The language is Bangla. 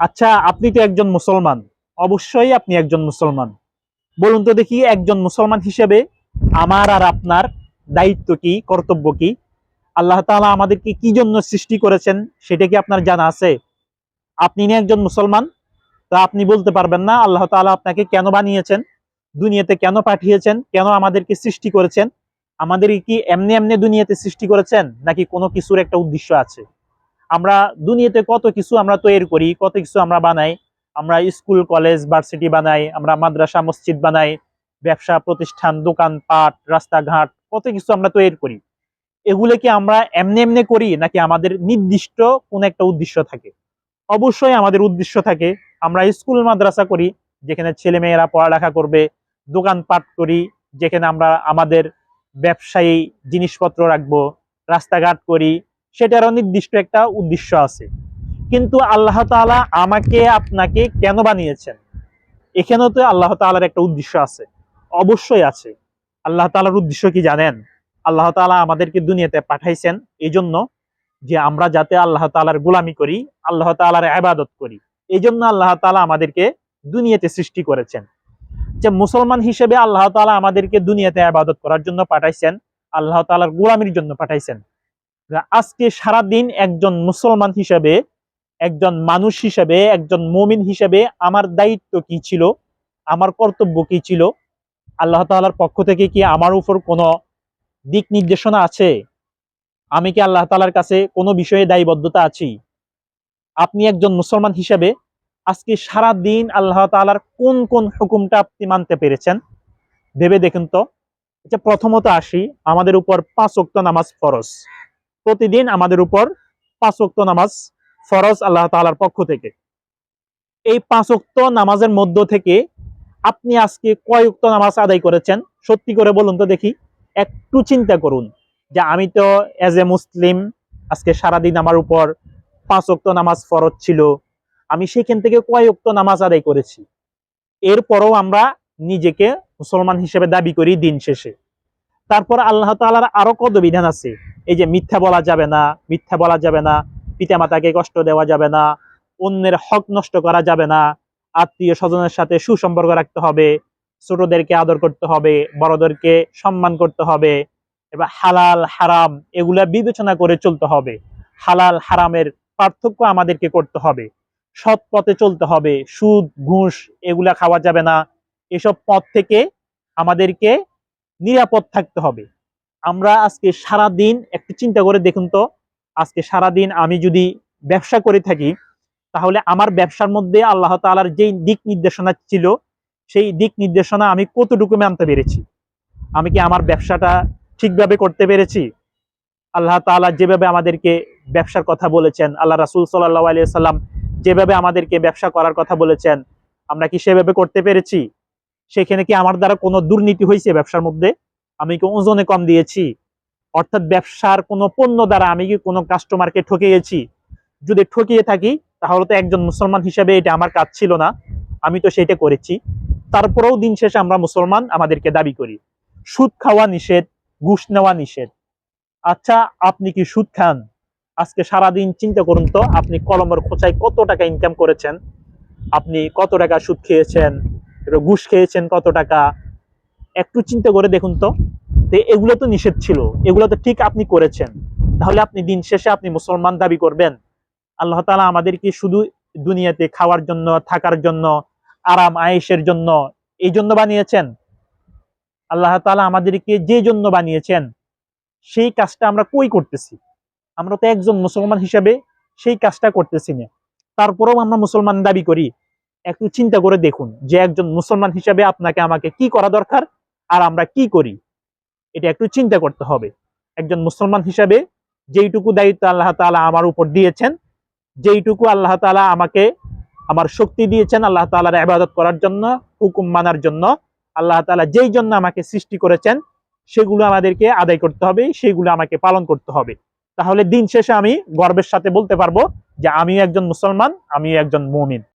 আচ্ছা আপনি তো একজন মুসলমান। অবশ্যই আপনি একজন মুসলমান। বলুন তো দেখি একজন মুসলমান হিসেবে আমার আর আপনার দায়িত্ব কি, কর্তব্য কি? আল্লাহ তাআলা আমাদেরকে কি জন্য সৃষ্টি করেছেন সেটা কি আপনার জানা আছে? আপনি না একজন মুসলমান? তা আপনি বলতে পারবেন না। আল্লাহ তাআলা আপনাকে কেন বানিয়েছেন? দুনিয়াতে কেন পাঠিয়েছেন? কেন আমাদেরকে সৃষ্টি করেছেন? আমাদের কি এমনি এমনি দুনিয়াতে সৃষ্টি করেছেন? নাকি কোনো কিছুর একটা উদ্দেশ্য আছে? আমরা দুনিয়াতে কত কিছু আমরা তৈরি করি, কত কিছু আমরা বানাই। আমরা স্কুল, কলেজ, ভার্সিটি বানাই, আমরা মাদ্রাসা, মসজিদ বানাই, ব্যবসা, প্রতিষ্ঠান, দোকান, পাট, রাস্তাঘাট, কত কিছু আমরা তৈরি করি। এগুলো কি আমরা এমনি এমনি করি, নাকি আমাদের নির্দিষ্ট কোন একটা উদ্দেশ্য থাকে? অবশ্যই আমাদের উদ্দেশ্য থাকে। আমরা স্কুল, মাদ্রাসা করি, যেখানে ছেলে মেয়েরা পড়ালেখা করবে, দোকান পাট করি, যেখানে আমরা আমাদের ব্যবসায়ী জিনিসপত্র রাখব, রাস্তাঘাট করি সেটারও নির্দিষ্ট একটা উদ্দেশ্য আছে। কিন্তু আল্লাহ তালা আমাকে, আপনাকে কেন বানিয়েছেন? এখানেও তো আল্লাহ তাআলার একটা উদ্দেশ্য আছে। অবশ্যই আছে। আল্লাহ তাআলার উদ্দেশ্য কি জানেন? আল্লাহ তাআলা আমাদেরকে দুনিয়াতে পাঠাইছেন এই জন্য যে আমরা যাতে আল্লাহ তালার গোলামি করি, আল্লাহ তাআলার আবাদত করি। এই জন্য আল্লাহ তাআলা আমাদেরকে দুনিয়াতে সৃষ্টি করেছেন। যে মুসলমান হিসেবে আল্লাহ তাআলা আমাদেরকে দুনিয়াতে আবাদত করার জন্য পাঠাইছেন, আল্লাহ তাআলার গোলামির জন্য পাঠাইছেন। আজকে সারা দিন একজন মুসলমান হিসেবে, একজন মানুষ হিসেবে, একজন মমিন হিসেবে আমার দায়িত্ব কি ছিল? আমার কর্তব্য কি ছিল? আল্লাহ তাআলার পক্ষ থেকে কি আমার উপর কোনো দিক নির্দেশনা আছে? আমি কি আল্লাহ তালার কাছে কোনো বিষয়ে দায়বদ্ধতা আছি? আপনি একজন মুসলমান হিসেবে আজকে সারা দিন আল্লাহ তাআলার কোন কোন হুকুমটা আপনি মানতে পেরেছেন? ভেবে দেখুন তো। এটা প্রথমত আসি, আমাদের উপর পাঁচ ওয়াক্ত নামাজ ফরজ। প্রতিদিন আমাদের উপর পাঁচ ওয়াক্ত নামাজ ফরজ আল্লাহ তাআলার পক্ষ থেকে। এই পাঁচ ওয়াক্ত নামাজের মধ্য থেকে আপনি আজকে কয় ওয়াক্ত নামাজ আদায় করেছেন? সত্যি করে বলুন তো দেখি। একটু চিন্তা করুন যে আমি তো এজ এ মুসলিম আজকে সারাদিন আমার উপর পাঁচ ওয়াক্ত নামাজ ফরজ ছিল। আমি সেখান থেকে কয় ওয়াক্ত নামাজ আদায় করেছি? এরপরও আমরা নিজেকে মুসলমান হিসেবে দাবি করি দিন শেষে। তারপর আল্লাহ তাআলার আরও কত বিধান আছে? এই যে মিথ্যা বলা যাবে না, মিথ্যা বলা যাবে না, পিতামাতাকে কষ্ট দেওয়া যাবে না, অন্যের হক নষ্ট করা যাবে না, আত্মীয় স্বজনের সাথে সুসম্পর্ক রাখতে হবে, ছোটদেরকে আদর করতে হবে, বড়দেরকে সম্মান করতে হবে, এবার হালাল, হারাম এগুলা বিবেচনা করে চলতে হবে। হালাল, হারামের পার্থক্য আমাদেরকে করতে হবে। সৎ পথে চলতে হবে, সুদ, ঘুষ এগুলা খাওয়া যাবে না। এসব পথ থেকে আমাদেরকে নিরাপদ থাকতে হবে। আমরা আজকে সারা দিন একটু চিন্তা করে দেখুন তো, আজকে সারা দিন আমি যদি ব্যবসা করে থাকি, তাহলে আমার ব্যবসার মধ্যে আল্লাহ তাআলার যেই দিক নির্দেশনা ছিল, সেই দিক নির্দেশনা আমি কতটুকু মানতে পেরেছি? আমি কি আমার ব্যবসাটা ঠিকভাবে করতে পেরেছি? আল্লাহ তাআলা যেভাবে আমাদেরকে ব্যবসার কথা বলেছেন, আল্লাহ রাসূল সাল্লাল্লাহু আলাইহি সাল্লাম যেভাবে আমাদেরকে ব্যবসা করার কথা বলেছেন, আমরা কি সেভাবে করতে পেরেছি? সেখানে কি আমার দ্বারা কোনো দুর্নীতি হয়েছে ব্যবসার মধ্যে? আমি কি ওজনে কম দিয়েছি? অর্থাৎ ব্যবসার কোনো পণ্য দ্বারা আমি কি কোনো কাস্টমারকে ঠকিয়েছি? যদি ঠকিয়ে থাকি, তাহলে তো একজন মুসলমান হিসেবে এটা আমার কাজ ছিল না। আমি তো সেটা করেছি। তারপরেও দিন শেষে আমরা মুসলমান আমাদেরকে দাবি করি। সুদ খাওয়া নিষেধ, ঘুষ নেওয়া নিষেধ। আচ্ছা আপনি কি সুদ খান? আজকে সারাদিন চিন্তা করুন তো, আপনি কলমের খোঁচায় কত টাকা ইনকাম করেছেন? আপনি কত টাকা সুদ খেয়েছেন? ঘুষ খেয়েছেন কত টাকা? একটু চিন্তা করে দেখুন তো এগুলো তো নিষেধ ছিল, এগুলো তো ঠিক আপনি করেছেন। তাহলে আপনি দিন শেষে আপনি মুসলমান দাবি করবেন। আল্লাহ তাআলা আমাদেরকে শুধু দুনিয়াতে খাওয়ার জন্য, থাকার জন্য, আরাম, আয়েশের জন্য এই জন্য বানিয়েছেন। আল্লাহ তাআলা আমাদেরকে যে জন্য বানিয়েছেন, সেই কাজটা আমরা কই করতেছি? আমরা তো একজন মুসলমান হিসেবে সেই কাজটা করতেছি না। তারপরেও আমরা মুসলমান দাবি করি। একটু চিন্তা করে দেখুন যে একজন মুসলমান হিসেবে আপনাকে আমাকে কি করা দরকার? আর আমরা কি করি? এটা একটু চিন্তা করতে হবে। একজন মুসলমান হিসাবে যেইটুকু দায়িত্ব আল্লাহ তাআলা আমার উপর দিয়েছেন, যেইটুকু আল্লাহ তাআলা আমাকে আমার শক্তি দিয়েছেন আল্লাহ তাআলার ইবাদত করার জন্য, হুকুম মানার জন্য, আল্লাহ তাআলা যেই জন্য আমাকে সৃষ্টি করেছেন, সেগুলো আমাদেরকে আদায় করতে হবে, সেগুলো আমাকে পালন করতে হবে। তাহলে দিন শেষে আমি গর্বের সাথে বলতে পারব যে আমি একজন মুসলমান আমি একজন মুমিন।